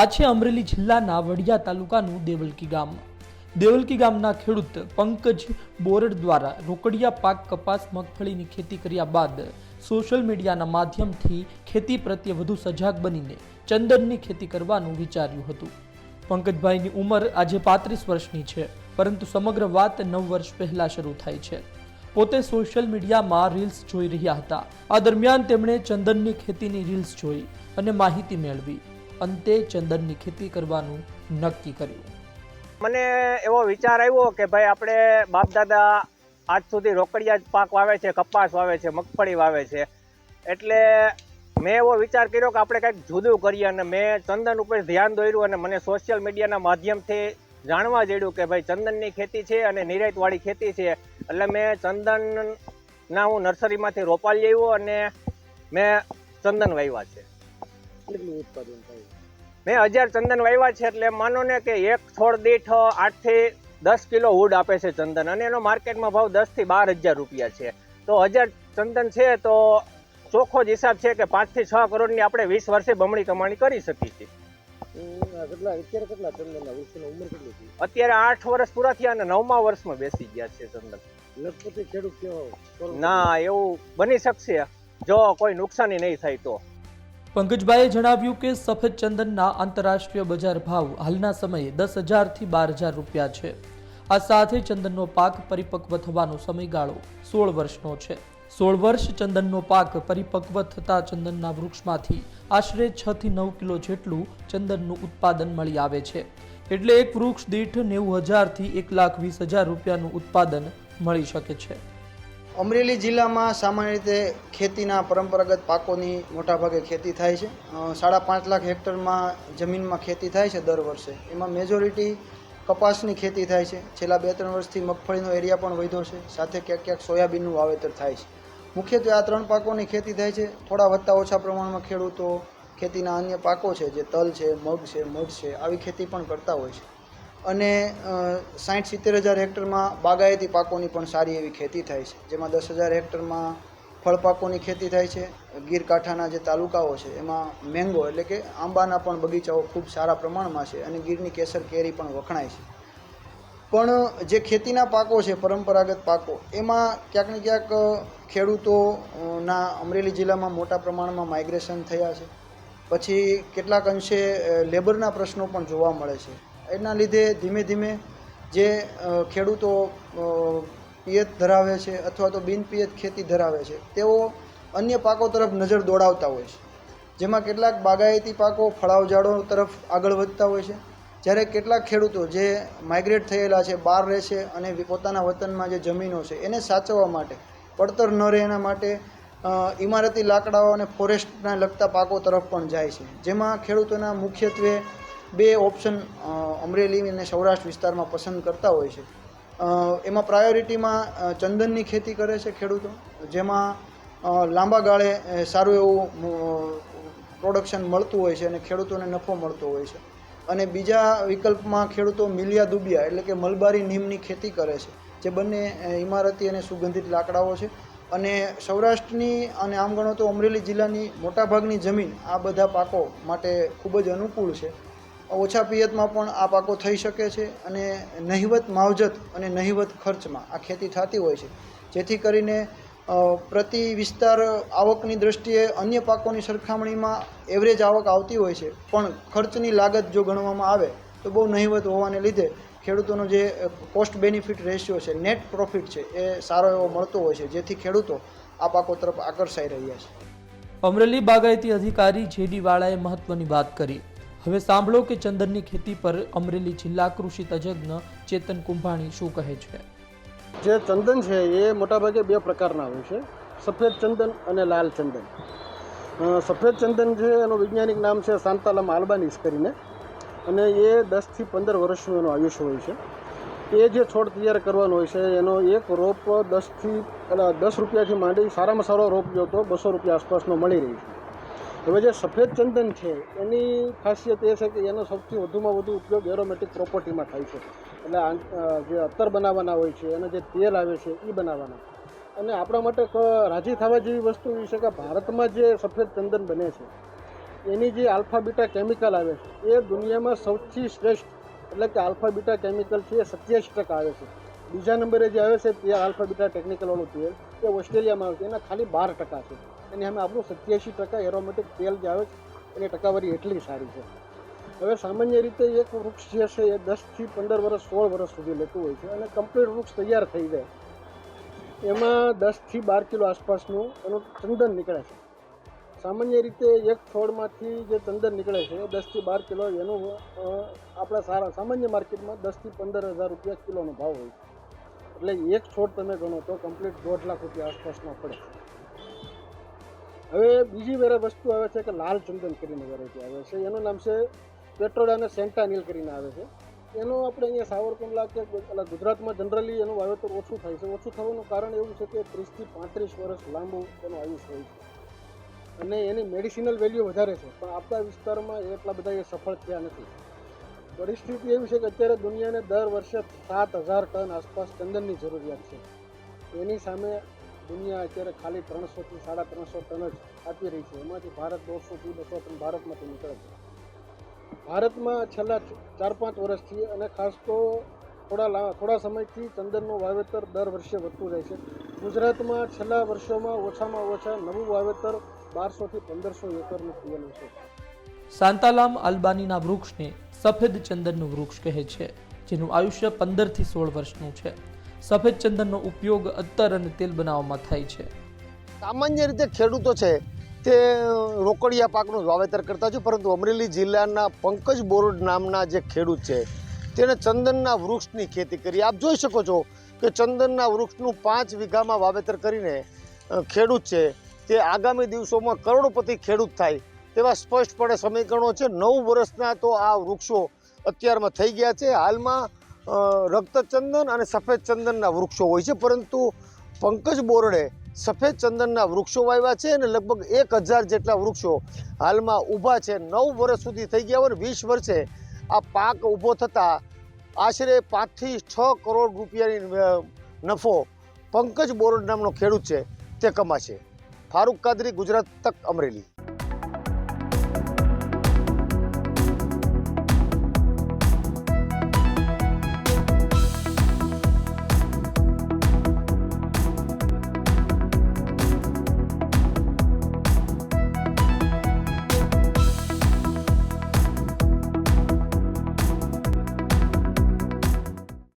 આ છે અમરેલી જિલ્લાના વડિયા તાલુકાનું દેવલકી ગામ. દેવલકી ગામના ખેડૂત પંકજ બોરડ દ્વારા રોકડિયા પાક કપાસ, મગફળીની ખેતી કર્યા બાદ સોશિયલ મીડિયાના માધ્યમથી ખેતી પ્રત્યે વધુ સજાગ બનીને ચંદનની ખેતી કરવાનું વિચાર્યું હતું. પંકજભાઈની ઉંમર આજે પાંત્રીસ વર્ષની છે, પરંતુ સમગ્ર વાત નવ વર્ષ પહેલા શરૂ થાય છે. પોતે સોશિયલ મીડિયામાં રીલ્સ જોઈ રહ્યા હતા. આ દરમિયાન તેમણે ચંદનની ખેતીની રીલ્સ જોઈ અને માહિતી મેળવી. અંતે ચંદનની ખેતી કરવાનું નક્કી કર્યું. મને એવો વિચાર આવ્યો કે ભાઈ આપણે બાપ દાદા આજ સુધી રોકડિયા જ પાક વાવે છે, કપાસ વાવે છે, મગફળી વાવે છે. એટલે મેં એવો વિચાર કર્યો કે આપણે કંઈક જુદું કરીએ અને મેં ચંદન ઉપર ધ્યાન દોર્યું અને મને સોશિયલ મીડિયાના માધ્યમથી જાણવા જડ્યું કે ભાઈ ચંદનની ખેતી છે અને નિરાયતવાળી ખેતી છે. એટલે મેં ચંદનના હું નર્સરીમાંથી રોપા લઈ અને મેં ચંદન વાવ્યા છે. કેટલું ઉત્પાદન થાય? મેં હજાર ચંદન વાવ્યા છે એટલે માનો ને કે એક છોડ દીઠ આઠથી દસ કિલો વુડ આપે છે ચંદન અને એનો માર્કેટમાં ભાવ દસથી બાર હજાર રૂપિયા છે. તો હજાર ચંદન છે તો ચોખ્ખો જ હિસાબ છે કે પાંચથી છ કરોડની આપણે વીસ વર્ષે બમણી કમાણી કરી શકીએ છીએ. અત્યારે આઠ વર્ષ પૂરા થયા અને નવમા વર્ષમાં બેસી ગયા છે ચંદન. ના એવું બની શકશે. જો કોઈ નુકસાની નહીં થાય તો. પંકજભાઈએ જણાવ્યું કે સફેદ ચંદનના આંતરરાષ્ટ્રીય બજાર ભાવ હાલના સમયે દસ હજારથી બાર હજાર રૂપિયા છે. આ સાથે ચંદનનો પાક પરિપક્વ થવાનો સમયગાળો સોળ વર્ષનો છે. સોળ વર્ષ ચંદનનો પાક પરિપક્વ થતા ચંદનના વૃક્ષમાંથી આશરે છ થી નવ કિલો જેટલું ચંદનનું ઉત્પાદન મળી આવે છે. એટલે એક વૃક્ષ દીઠ નેવું હજારથી એક લાખ વીસ હજાર રૂપિયાનું ઉત્પાદન મળી શકે છે. અમરેલી જિલ્લામાં સામાન્ય રીતે ખેતીના પરંપરાગત પાકોની મોટાભાગે ખેતી થાય છે. સાડા પાંચ લાખ હેક્ટરમાં જમીનમાં ખેતી થાય છે દર વર્ષે. એમાં મેજોરિટી કપાસની ખેતી થાય છે. છેલ્લા બે ત્રણ વર્ષથી મગફળીનો એરિયા પણ વધ્યો છે. સાથે ક્યાંક ક્યાંક સોયાબીનનું વાવેતર થાય છે. મુખ્યત્વે આ ત્રણ પાકોની ખેતી થાય છે. થોડા વધતા ઓછા પ્રમાણમાં ખેડૂતો ખેતીના અન્ય પાકો છે, જે તલ છે, મગ છે, મધ છે, આવી ખેતી પણ કરતા હોય છે. અને સાઠ સિત્તેર હજાર હેક્ટરમાં બાગાયતી પાકોની પણ સારી એવી ખેતી થાય છે. જેમાં દસ હજાર હેક્ટરમાં ફળ પાકોની ખેતી થાય છે. ગીર કાંઠાના જે તાલુકાઓ છે, એમાં મેંગો એટલે કે આંબાના પણ બગીચાઓ ખૂબ સારા પ્રમાણમાં છે અને ગીરની કેસર કેરી પણ વખણાય છે. પણ, જે ખેતીના પાકો છે, પરંપરાગત પાકો, એમાં ક્યાંક ને ક્યાંક ખેડૂતોના અમરેલી જિલ્લામાં મોટા પ્રમાણમાં માઇગ્રેશન થયા છે. પછી કેટલાક અંશે લેબરના પ્રશ્નો પણ જોવા મળે છે. એના લીધે ધીમે ધીમે જે ખેડૂતો પિયત ધરાવે છે અથવા તો બિન ખેતી ધરાવે છે, તેઓ અન્ય પાકો તરફ નજર દોડાવતા હોય છે. જેમાં કેટલાક બાગાયતી પાકો ફળાવ ઝાડો તરફ આગળ વધતા હોય છે. જ્યારે કેટલાક ખેડૂતો જે માઇગ્રેટ થયેલા છે, બહાર રહે છે અને પોતાના વતનમાં જે જમીનો છે, એને સાચવવા માટે, પડતર ન રહે એના માટે ઇમારતી લાકડાઓ અને ફોરેસ્ટના લગતા પાકો તરફ પણ જાય છે. જેમાં ખેડૂતોના મુખ્યત્વે બે ઓપ્શન અમરેલી અને સૌરાષ્ટ્ર વિસ્તારમાં પસંદ કરતા હોય છે. એમાં પ્રાયોરિટીમાં ચંદનની ખેતી કરે છે ખેડૂતો, જેમાં લાંબા ગાળે સારું એવું પ્રોડક્શન મળતું હોય છે અને ખેડૂતોને નફો મળતો હોય છે. અને બીજા વિકલ્પમાં ખેડૂતો મિલિયા દુબિયા, એટલે કે મલબારી નીમની ખેતી કરે છે, જે બંને ઇમારતી અને સુગંધિત લાકડાઓ છે. અને સૌરાષ્ટ્રની અને આમ ગણો તો અમરેલી જિલ્લાની મોટાભાગની જમીન આ બધા પાકો માટે ખૂબ જ અનુકૂળ છે. ઓછા પિયતમાં પણ આ પાકો થઈ શકે છે અને નહિવત માવજત અને નહિવત ખર્ચમાં આ ખેતી થતી હોય છે. જેથી કરીને પ્રતિ વિસ્તાર આવકની દ્રષ્ટિએ અન્ય પાકોની સરખામણીમાં એવરેજ આવક આવતી હોય છે. પણ ખર્ચની લાગત જો ગણવામાં આવે, તો બહુ નહિવત હોવાને લીધે ખેડૂતોનો જે કોસ્ટ બેનિફિટ રેશિયો છે નેટ પ્રોફિટ છે, એ સારો એવો મળતો હોય છે. જેથી ખેડૂતો આ પાકો તરફ આકર્ષાઈ રહ્યા છે. અમરેલી બાગાયતી અધિકારી જેડી વાળાએ મહત્વની વાત કરી. હવે સાંભળો કે ચંદનની ખેતી પર અમરેલી જિલ્લા કૃષિ તજજ્ઞ ચેતન કુંભાણી શું કહે છે? જે ચંદન છે એ મોટાભાગે બે પ્રકારના હોય છે. સફેદ ચંદન અને લાલ ચંદન. સફેદ ચંદન છે એનું વૈજ્ઞાનિક નામ છે સાંતાલમ આલ્બાનીસ કરીને. અને એ દસથી પંદર વર્ષનું એનું આયુષ્ય હોય છે. એ જે છોડ તૈયાર કરવાનો હોય છે, એનો એક રોપ દસથી એટલે દસ રૂપિયાથી માંડી સારામાં સારો રોપ જો તો બસો રૂપિયા આસપાસનો મળી રહી છે. હવે જે સફેદ ચંદન છે, એની ખાસિયત એ છે કે એનો સૌથી વધુમાં વધુ ઉપયોગ એરોમેટિક પ્રોપર્ટીમાં થાય છે. એટલે જે અત્તર બનાવવાના હોય છે, એનો જે તેલ આવે છે એ બનાવવાના. અને આપણા માટે રાજી થવા જેવી વસ્તુ એ છે કે ભારતમાં જે સફેદ ચંદન બને છે, એની જે આલ્ફાબીટા કેમિકલ આવે છે, એ દુનિયામાં સૌથી શ્રેષ્ઠ, એટલે કે આલ્ફાબીટા કેમિકલ છે, એ સત્યાવીસ ટકા આવે છે. બીજા નંબરે જે આવે છે તે આલ્ફાબીટા ટેકનિકલવાળું તેલ, એ ઓસ્ટ્રેલિયામાં આવે છે, એના ખાલી બાર ટકા છે. એની સામે આપણું સત્યાસી ટકા એરોમેટિક તેલ જે આવે એની ટકાવારી એટલી સારી છે. હવે સામાન્ય રીતે એક વૃક્ષ જે છે એ દસથી પંદર વર્ષ સોળ વર્ષ સુધી લેતું હોય છે અને કમ્પ્લીટ વૃક્ષ તૈયાર થઈ જાય. એમાં દસથી બાર કિલો આસપાસનું એનું ચંદન નીકળે છે. સામાન્ય રીતે એક છોડમાંથી જે ચંદન નીકળે છે એ દસથી બાર કિલો એનું આપણા સારા, સામાન્ય માર્કેટમાં દસથી પંદર હજાર રૂપિયા કિલોનો ભાવ હોય છે. એટલે એક છોડ તમે ગણો તો કમ્પ્લીટ દોઢ લાખ રૂપિયા આસપાસનો પડે. હવે બીજી વેરા વસ્તુ આવે છે કે લાલ ચંદન કરીને વેરાયટી આવે છે, એનું નામ છે પેટ્રોલ અને સેન્ટાનિલ કરીને આવે છે. એનો આપણે અહીંયા સાવરકુંડલા કે એટલે ગુજરાતમાં જનરલી એનું વાવેતર ઓછું થાય છે. ઓછું થવાનું કારણ એવું છે કે ત્રીસથી પાંત્રીસ વર્ષ લાંબુ એનું આયુષ હોય છે. અને એની મેડિસિનલ વેલ્યુ વધારે છે. પણ આપણા વિસ્તારમાં એટલા બધા એ સફળ થયા નથી. પરિસ્થિતિ એવી છે કે અત્યારે દુનિયાને દર વર્ષે સાત હજાર ટન આસપાસ ચંદનની જરૂરિયાત છે. એની સામે દુનિયા અત્યારે ખાલી ત્રણસોથી સાડા ત્રણસો ટન જ આપી રહી છે. એમાંથી ભારત દોઢસોથી બસો ટન ભારતમાંથી નીકળે છે. ભારતમાં છેલ્લા ચાર પાંચ વર્ષથી અને ખાસ તો થોડા થોડા સમયથી ચંદનનું વાવેતર દર વર્ષે વધતું જાય છે. ગુજરાતમાં છેલ્લા વર્ષોમાં ઓછામાં ઓછા નવું વાવેતર બારસોથી પંદરસો એકરનું થયેલું છે. સાંતાલામ આલ્બાનીના વૃક્ષને સફેદ ચંદનનું વૃક્ષ કહે છે, જેનું આયુષ્ય પંદરથી સોળ વર્ષનું છે. સફેદ ચંદનનો ઉપયોગ અત્તર અને તેલ બનાવવામાં થાય છે. સામાન્ય રીતે ખેડૂતો છે તે રોકડિયા પાકનું વાવેતર કરતા છે પરંતુ અમરેલી જિલ્લાના પંકજ બોરડ નામના જે ખેડૂત છે, તેણે ચંદનના વૃક્ષની ખેતી કરી. આપ જોઈ શકો છો કે ચંદનના વૃક્ષનું પાંચ વીઘામાં વાવેતર કરીને ખેડૂત છે તે આગામી દિવસોમાં કરોડોપતિ ખેડૂત થાય તેવા સ્પષ્ટપણે સમીકરણો છે. નવ વર્ષના તો આ વૃક્ષો અત્યારમાં થઈ ગયા છે. હાલમાં રક્તચંદન અને સફેદ ચંદનના વૃક્ષો હોય છે, પરંતુ પંકજ બોરડે સફેદ ચંદનના વૃક્ષો વાવ્યા છે અને લગભગ એક હજાર જેટલા વૃક્ષો હાલમાં ઊભા છે. નવ વર્ષ સુધી થઈ ગયા હોય વીસ વર્ષે આ પાક ઊભો થતાં આશરે પાંચથી છ કરોડ રૂપિયાની નફો પંકજ બોરડ નામનો ખેડૂત છે. તે કમાશે. ફારૂક કાદરી, ગુજરાત તક અમરેલી.